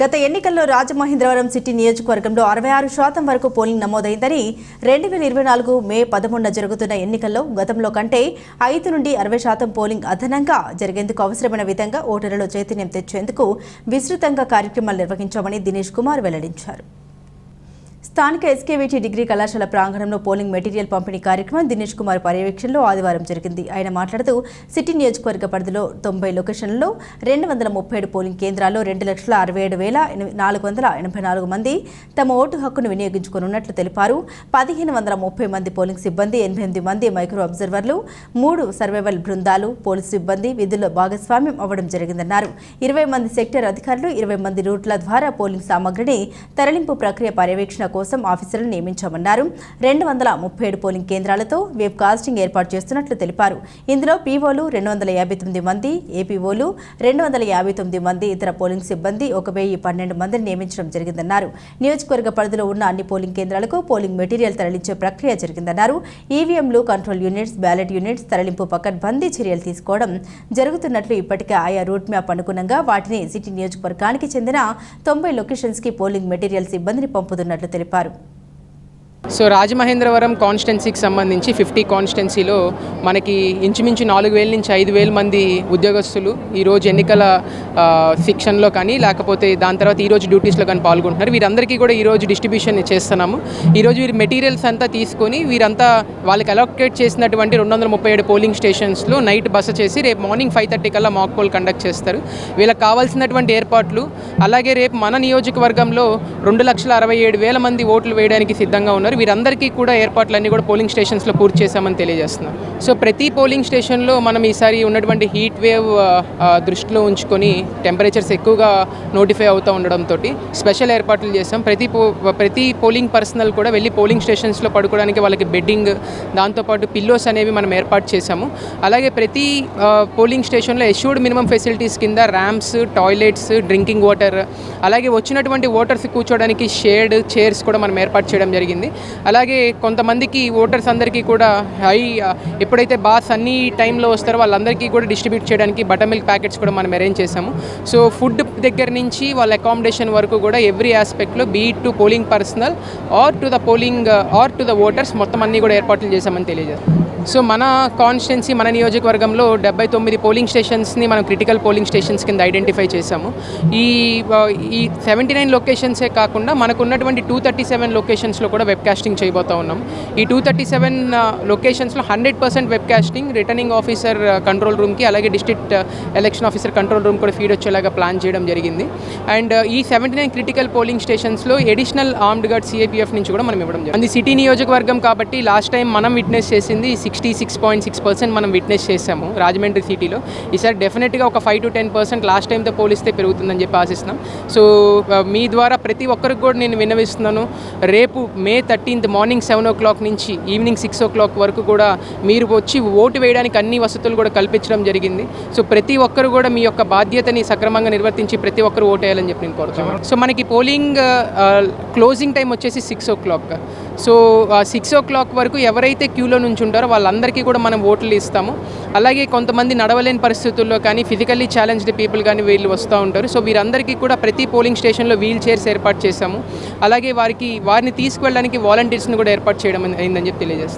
గత ఎన్నికల్లో రాజమహేంద్రవరం సిటీ నియోజకవర్గంలో అరవై ఆరు శాతం వరకు పోలింగ్ నమోదైందని రెండు వేల ఇరవై నాలుగు మే పదమూడున జరుగుతున్న ఎన్నికల్లో గతంలో కంటే ఐదు నుండి అరవై శాతం పోలింగ్ అదనంగా జరిగేందుకు అవసరమైన విధంగా ఓటర్లలో చైతన్యం తెచ్చేందుకు విస్తృతంగా కార్యక్రమాలు నిర్వహించామని దినేష్ కుమార్ వెల్లడించారు. స్థానిక ఎస్కేవిటీ డిగ్రీ కళాశాల ప్రాంగణంలో పోలింగ్ మెటీరియల్ పంపిణీ కార్యక్రమం దినేష్ కుమార్ పర్యవేక్షణలో ఆదివారం జరిగింది. ఆయన మాట్లాడుతూ సిటీ నియోజకవర్గ పరిధిలో తొంభై లొకేషన్లలో రెండు వందల ముప్పై ఏడు పోలింగ్ కేంద్రాల్లో రెండు లక్షల అరవై ఏడు వేల నాలుగు వందల ఎనభై నాలుగు మంది తమ ఓటు హక్కును వినియోగించుకున్నట్లు తెలిపారు. పదిహేను వందల ముప్పై మంది పోలింగ్ సిబ్బంది ఎనిమిది మంది మైక్రో అబ్జర్వర్లు మూడు సర్వైవల్ బృందాలు పోలీసు సిబ్బంది విధుల్లో భాగస్వామ్యం అవ్వడం జరిగిందన్నారు. ఇరవై మంది సెక్టర్ అధికారులు ఇరవై మంది రూట్ల ద్వారా పోలింగ్ సామగ్రిని తరలింపు ప్రక్రియ పర్యవేక్షణ కోసం కోసం ఆఫీసర్లను నియమించామన్నారు. రెండు వందల ముప్పై ఏడు పోలింగ్ కేంద్రాలతో వెబ్ కాస్టింగ్ ఏర్పాటు చేస్తున్నట్లు తెలిపారు. ఇందులో పీఓలు రెండు వందల యాభై తొమ్మిది మంది ఏపీఓలు రెండు వందల యాభై తొమ్మిది మంది ఇతర పోలింగ్ సిబ్బంది ఒక వెయ్యి పన్నెండు మందిని నియమించడం జరిగిందన్నారు. నియోజకవర్గ పరిధిలో ఉన్న అన్ని పోలింగ్ కేంద్రాలకు పోలింగ్ మెటీరియల్ తరలించే ప్రక్రియ జరిగిందన్నారు. ఈవీఎంలు కంట్రోల్ యూనిట్స్ బ్యాలెట్ యూనిట్స్ తరలింపు పకడ్బందీ చర్యలు తీసుకోవడం జరుగుతున్నట్లు ఇప్పటికే ఆయా రూట్ మ్యాప్ అనుగుణంగా వాటిని సిటీ నియోజకవర్గానికి చెందిన తొంభై లొకేషన్స్కి పోలింగ్ మెటీరియల్ సిబ్బందిని పంపుతున్నట్లు తెలిపారు. చెప్పారు సో రాజమహేంద్రవరం కాన్స్టెన్సీకి సంబంధించి ఫిఫ్టీ కాన్స్టెన్సీలో మనకి ఇంచుమించు నాలుగు వేల నుంచి ఐదు వేల మంది ఉద్యోగస్తులు ఈరోజు ఎన్నికల శిక్షణలో కానీ లేకపోతే దాని తర్వాత ఈరోజు డ్యూటీస్లో కానీ పాల్గొంటున్నారు. వీరందరికీ కూడా ఈరోజు డిస్ట్రిబ్యూషన్ చేస్తున్నాము. ఈరోజు వీరి మెటీరియల్స్ అంతా తీసుకొని వీరంతా వాళ్ళకి అలొకేట్ చేసినటువంటి రెండు వందల ముప్పై ఏడు పోలింగ్ స్టేషన్స్లో నైట్ బస చేసి రేపు మార్నింగ్ ఫైవ్ థర్టీ కల్లా మాక్ పోల్ కండక్ట్ చేస్తారు. వీళ్ళకి కావాల్సినటువంటి ఏర్పాట్లు అలాగే రేపు మన నియోజకవర్గంలో రెండు లక్షల అరవై ఏడు వేల మంది ఓట్లు వేయడానికి సిద్ధంగా ఉన్నారు. వీరందరికీ కూడా ఏర్పాట్లన్నీ కూడా పోలింగ్ స్టేషన్స్లో పూర్తి చేశామని తెలియజేస్తున్నాం. సో ప్రతి పోలింగ్ స్టేషన్లో మనం ఈసారి ఉన్నటువంటి హీట్ వేవ్ దృష్టిలో ఉంచుకొని టెంపరేచర్స్ ఎక్కువగా నోటిఫై అవుతూ ఉండడంతో స్పెషల్ ఏర్పాట్లు చేసాం ప్రతి పో ప్రతి పోలింగ్ పర్సనల్ కూడా వెళ్ళి పోలింగ్ స్టేషన్స్లో పడుకోవడానికి వాళ్ళకి బెడ్డింగ్ దాంతోపాటు పిల్లోస్ అనేవి మనం ఏర్పాటు చేశాము. అలాగే ప్రతి పోలింగ్ స్టేషన్లో ఎష్యూర్డ్ మినిమం ఫెసిలిటీస్ కింద ర్యాంప్స్ టాయిలెట్స్ డ్రింకింగ్ వాటర్ అలాగే వచ్చినటువంటి ఓటర్స్ కూర్చోడానికి షేడ్ చైర్స్ కూడా మనం ఏర్పాటు చేయడం జరిగింది. అలాగే కొంతమందికి ఓటర్స్ అందరికీ కూడా హై ఎప్పుడైతే బాస్ అన్ని టైంలో వస్తారో వాళ్ళందరికీ కూడా డిస్ట్రిబ్యూట్ చేయడానికి బటర్ మిల్క్ ప్యాకెట్స్ కూడా మనం అరేంజ్ చేసాము సో ఫుడ్ దగ్గర నుంచి వాళ్ళ అకామిడేషన్ వరకు కూడా every ఆస్పెక్ట్లో be to polling personnel or to the polling or to the voters మొత్తం అన్ని కూడా ఏర్పాట్లు చేశామని తెలియజేస్తాం. సో మన కాన్స్టిట్యున్సీ మన నియోజకవర్గంలో డెబ్బై తొమ్మిది పోలింగ్ స్టేషన్స్ని మనం క్రిటికల్ పోలింగ్ స్టేషన్స్ కింద ఐడెంటిఫై చేశాము. ఈ ఈ సెవెంటీ నైన్ లొకేషన్సే కాకుండా మనకు ఉన్నటువంటి టూ థర్టీ సెవెన్ లొకేషన్స్లో కూడా వెబ్ కాస్టింగ్ చేయబోతా ఉన్నాం. ఈ two thirty seven లొకేషన్స్లో hundred percent web casting returning officer control రూమ్కి అలాగే district election officer control room కూడా ఫీడ్ వచ్చేలాగా ప్లాన్ చేయడం జరిగింది. అండ్ ఈ సెవెంటీ నైన్ క్రిటికల్ పోలింగ్ స్టేషన్స్లో ఎడిషనల్ ఆర్మ్డ్ గార్డ్ సిఐపిఎఫ్ నుంచి కూడా మనం ఇవ్వడం జరిగింది. సిటీ నియోజకవర్గం కాబట్టి లాస్ట్ టైం మనం విట్నెస్ చేసింది sixty six point six percent మనం విట్నెస్ చేసాము రాజమండ్రి సిటీలో. ఈసారి డెఫినెట్గా ఒక five to ten percent last టైంతో పోలిస్తే పెరుగుతుందని చెప్పి ఆశిస్తున్నాం. సో uh, మీ ద్వారా ప్రతి ఒక్కరికి కూడా నేను విన్నవిస్తున్నాను రేపు May thirteenth morning seven o'clock నుంచి ఈవినింగ్ సిక్స్ ఓ క్లాక్ వరకు కూడా మీరు వచ్చి ఓటు వేయడానికి అన్ని వసతులు కూడా కల్పించడం జరిగింది. సో ప్రతి ఒక్కరు కూడా మీ యొక్క బాధ్యతని సక్రమంగా నిర్వర్తించి ప్రతి ఒక్కరు ఓటు వేయాలని చెప్పి నేను కోరుతున్నాను. సో మనకి పోలింగ్ క్లోజింగ్ టైం వచ్చేసి six o'clock so six o'clock వరకు ఎవరైతే క్యూలో నుంచి ఉంటారో వాళ్ళందరికీ కూడా మనం ఓట్లు ఇస్తాము. అలాగే కొంతమంది నడవలేని పరిస్థితుల్లో కానీ ఫిజికల్లీ ఛాలెంజ్డ్ పీపుల్ కానీ వీళ్ళు వస్తూ ఉంటారు. సో వీరందరికీ కూడా ప్రతి పోలింగ్ స్టేషన్లో వీల్ చైర్స్ ఏర్పాటు చేశాము. అలాగే వారికి వారిని తీసుకువెళ్ళడానికి వాలంటీర్స్ని కూడా ఏర్పాటు చేయడం అయిందని చెప్పి తెలియజేస్తాం